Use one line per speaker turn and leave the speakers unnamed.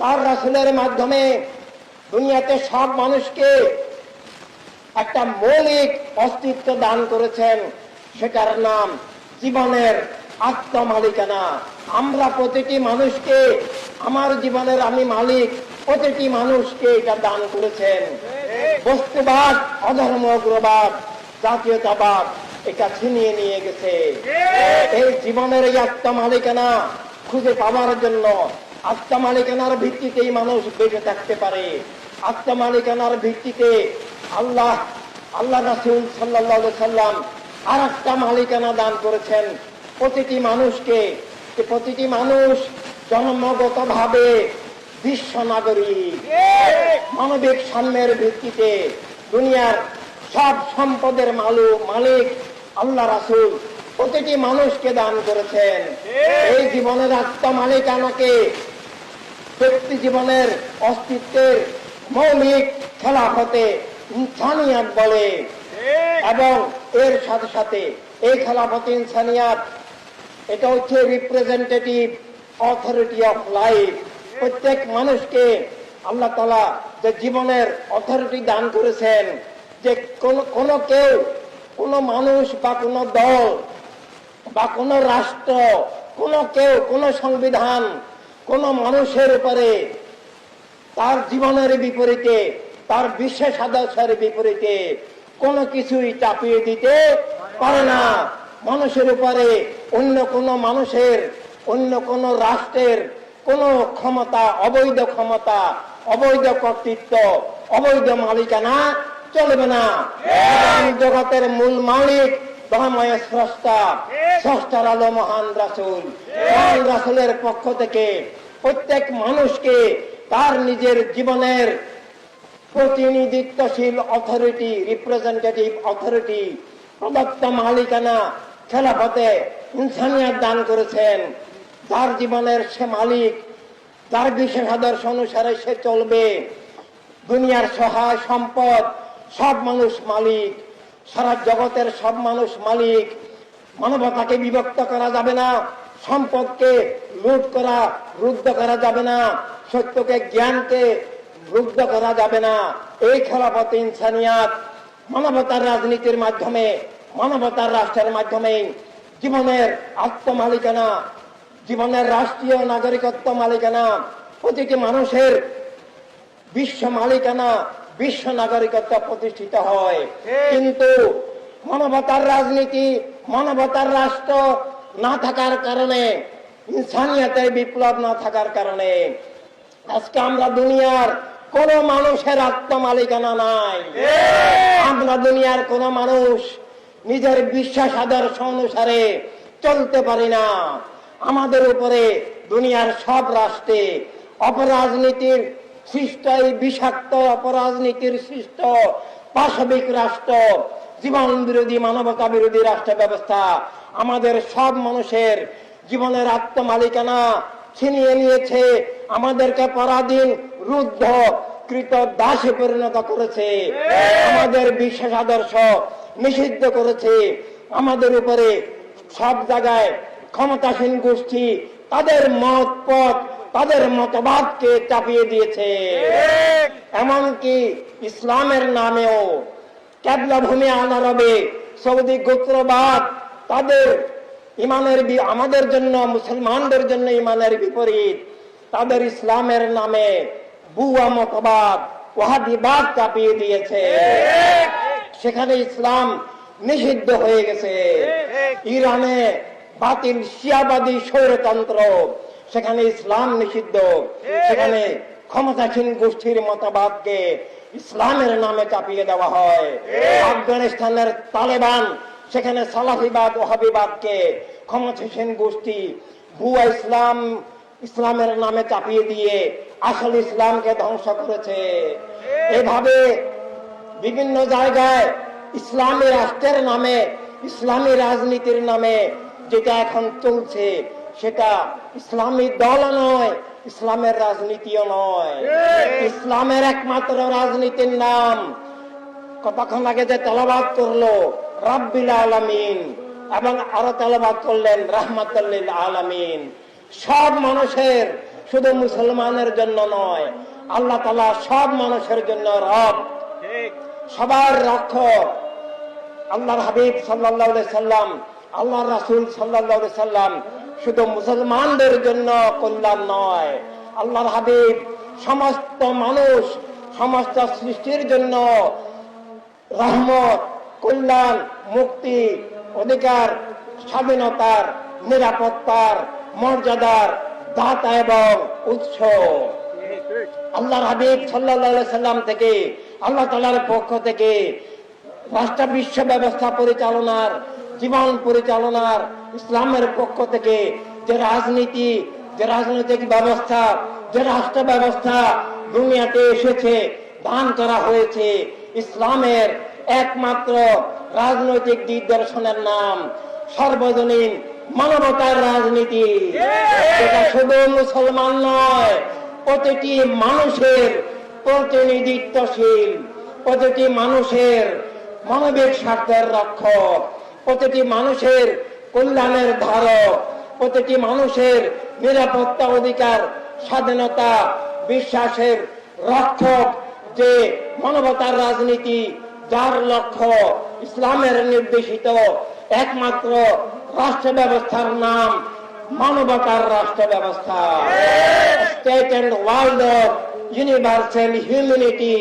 তার রাসুলের মাধ্যমে দুনিয়াতে সব মানুষকে একটা মৌলিক অস্তিত্ব দান করেছেন, সেটার নাম জীবনের আত্মমালিকানা। আমরা প্রতিটি মানুষকে, আমার জীবনের আমি মালিক, প্রতিটি মানুষকে এটা দান করেছেন। বস্তুবাদ, অধর্ম উগ্রবাদ জাতীয়তাবাদ, এটা ছিনিয়ে নিয়ে গেছে। এই জীবনের এই আত্মমালিকানা খুঁজে পাওয়ার জন্য আত্মমালিকানার ভিত্তিতেই মানুষ বেঁচে থাকতে পারে। আত্মমালিকানার ভিত্তিতে আল্লাহ আল্লাহ রাসুল সাল্লাহ সাল্লাম আর একটা মালিকানা দান করেছেন। প্রতিটি মানুষকে প্রতিটি মানুষ জন্মগত ভাবে বিশ্ব নাগরিক। মানবিক সাম্যের ভিত্তিতে দুনিয়ার সব সম্পদের মালু মালিক আল্লাহ রাসুল প্রতিটি মানুষকে দান করেছেন। এই জীবনের আত্মমালিকানাকে ব্যক্তি জীবনের অস্তিত্বের মৌলিক খেলাফতে ইনসানিয়াত বলে। এবং এর সাথে সাথে এই খেলাফত ইনসানিয়াত, এটা হচ্ছে রিপ্রেজেন্টেটিভ অথরিটি অফ লাইফ প্রত্যেক মানুষকে আল্লাহ তালা যে জীবনের অথরিটি দান করেছেন, যে কোন কোন কেউ, কোন মানুষ বা কোন দল বা কোন রাষ্ট্র, কোন কেউ, কোন সংবিধান কোন মানুষের উপরে তার জীবনের বিপরীতে তার বিশেষ আদর্শের বিপরীতে কোনো কিছুই চাপিয়ে দিতে পারে না। মানুষের উপরে অন্য কোন মানুষের অন্য কোন রাষ্ট্রের কোন ক্ষমতা অবৈধ ক্ষমতা অবৈধ কর্তৃত্ব অবৈধ মালিকানা চলবে না। জগতের মূল মালিক দহাময় স্রষ্টা স্রষ্টার আলো মহান রাসুল। মহান রাসুলের পক্ষ থেকে প্রত্যেক মানুষকে তার নিজের জীবনের প্রতিনিধিত্বশীল অথরিটি রিপ্রেজেন্টেটিভ অথরিটি প্রদত্ত মালিকানা খেলাফতে ইনসানিয়াত দান করেছেন। যার জীবনের সে মালিক তার বিশেষ আদর্শ অনুসারে সে চলবে। দুনিয়ার সহায় সম্পদ সব মানুষ মালিক। সারা জগতের সব মানুষ মালিক। মানবতাকে বিভক্ত করা যাবে না, সম্পদকে লুট করা, রুদ্ধ করা যাবে না, সত্যকে, জ্ঞানকে রুদ্ধ করা যাবে না। এই খেলাপথ ইনসানিয়াত মানবতার রাজনীতির মাধ্যমে, মানবতার রাষ্ট্রের মাধ্যমে জীবনের আত্মমালিকানা, জীবনের রাষ্ট্রীয় নাগরিকত্ব মালিকানা, প্রতিটি মানুষের বিশ্ব মালিকানা বিশ্ব নাগরিকত্ব প্রতিষ্ঠিত হয়। কিন্তু মানবতার রাজনীতি মানবতার রাষ্ট্র না থাকার কারণে ইনসানিয়াতের বিপ্লব না থাকার কারণে আজকে আমরা দুনিয়ার কোন মানুষের আত্মমালিকানা নাই। আমরা দুনিয়ার কোন মানুষ নিজের বিশ্বাস আদর্শ অনুসারে চলতে পারি না। আমাদের উপরে দুনিয়ার সব রাষ্ট্রে অপরাজনীতির সৃষ্ট এই বিষাক্ত অপরাজনীতির সৃষ্ট পাশবিক রাষ্ট্র জীবন বিরোধী মানবতা বিরোধী রাষ্ট্র ব্যবস্থা আমাদের সব মানুষের জীবনের আত্মমালিকানা ছিনিয়ে নিয়েছে, আমাদেরকে পরাধীন, রুদ্ধ, কৃত দাসে পরিণত করেছে, আমাদের বিশ্বাস আদর্শ নিষিদ্ধ করেছে, আমাদের উপরে সব জায়গায় ক্ষমতাসীন গোষ্ঠী, তাদের মত পথ তাদের মতবাদকে চাপিয়ে দিয়েছে। এমনকি ইসলামের নামেও ক্যাবলা ভূমি আনারবে সৌদি গোত্রবাদ তাদের ইমানের আমাদের জন্য মুসলমানদের জন্য ইমানের বিপরীত তাদের ইসলামের নামে বুয়া মতবাদ ওয়াহাবিবাদ চাপিয়ে দিয়েছে। সেখানে ইসলাম নিষিদ্ধ হয়ে গেছে। ইরানে বাতিল শিয়াবাদী স্বৈরতন্ত্র সেখানে ইসলাম নিষিদ্ধ। সেখানে ক্ষমতাসীন গোষ্ঠীর মতবাদকে ইসলামের নামে চাপিয়ে দেওয়া হয়। আফগানিস্তানের তালেবান সেখানে সালাফিবাদ ওহাবিবাদকে ক্ষমতাসীন গোষ্ঠী ভুয়া ইসলাম ইসলামের নামে চাপিয়ে দিয়ে আসল ইসলামকে ধ্বংস করেছে। এভাবে বিভিন্ন জায়গায় ইসলামী রাষ্ট্রের নামে ইসলামী রাজনীতির নামে যেটা এখন চলছে সেটা ইসলামী দল নয় ইসলামের রাজনীতিও নয়। ইসলামের একমাত্র রাজনীতির নাম। কতক্ষণ আগে যে তেলাবাদ করল রাব্বিল আলামিন এবং আরও তেলাবাদ করলেন রাহমাতুল্লিল আলামিন। সব মানুষের শুধু মুসলমানের জন্য নয় আল্লাহ তালা সব মানুষের জন্য রব। সবার রক্ষক আল্লাহর হাবিব সাল্লাহ সাল্লাম আল্লাহর রাসুল সাল্লাহ সাল্লাম শুধু মুসলমানদের জন্য কল্যাণ নয়, আল্লাহর হাবিব সমস্ত মানুষ, সমস্ত সৃষ্টির জন্য রহমত, কল্যাণ, মুক্তি, অধিকার, স্বাধীনতার, নিরাপত্তার, মর্যাদার দাতা এবং উৎস। আল্লাহর হাবিব সাল্লাহ সাল্লাম থেকে, আল্লাহ তালার পক্ষ থেকে রাষ্ট্র বিশ্ব ব্যবস্থা পরিচালনার জীবন পরিচালনার ইসলামের পক্ষ থেকে যে রাজনীতি, যে রাজনৈতিক ব্যবস্থা, যে রাষ্ট্র ব্যবস্থা দুনিয়াতে এসেছে, দান করা হয়েছে, ইসলামের একমাত্র রাজনৈতিক দিগদর্শনের নাম সর্বজনীন মানবতার রাজনীতি। এটা শুধু মুসলমান নয়, প্রতিটি মানুষের প্রতিনিধিত্বশীল, প্রতিটি মানুষের মানবিক স্বার্থের রক্ষক। প্রতিটি মানুষের কল্যাণের ধারক প্রতিটি মানুষের নিরাপত্তা অধিকার, স্বাধীনতা, বিশ্বাসের রক্ষক যে মানবতার রাজনীতি, যার লক্ষ্য ইসলামের নির্দেশিত একমাত্র রাষ্ট্র ব্যবস্থার নাম মানবতার রাষ্ট্র ব্যবস্থা state and world of universal humanity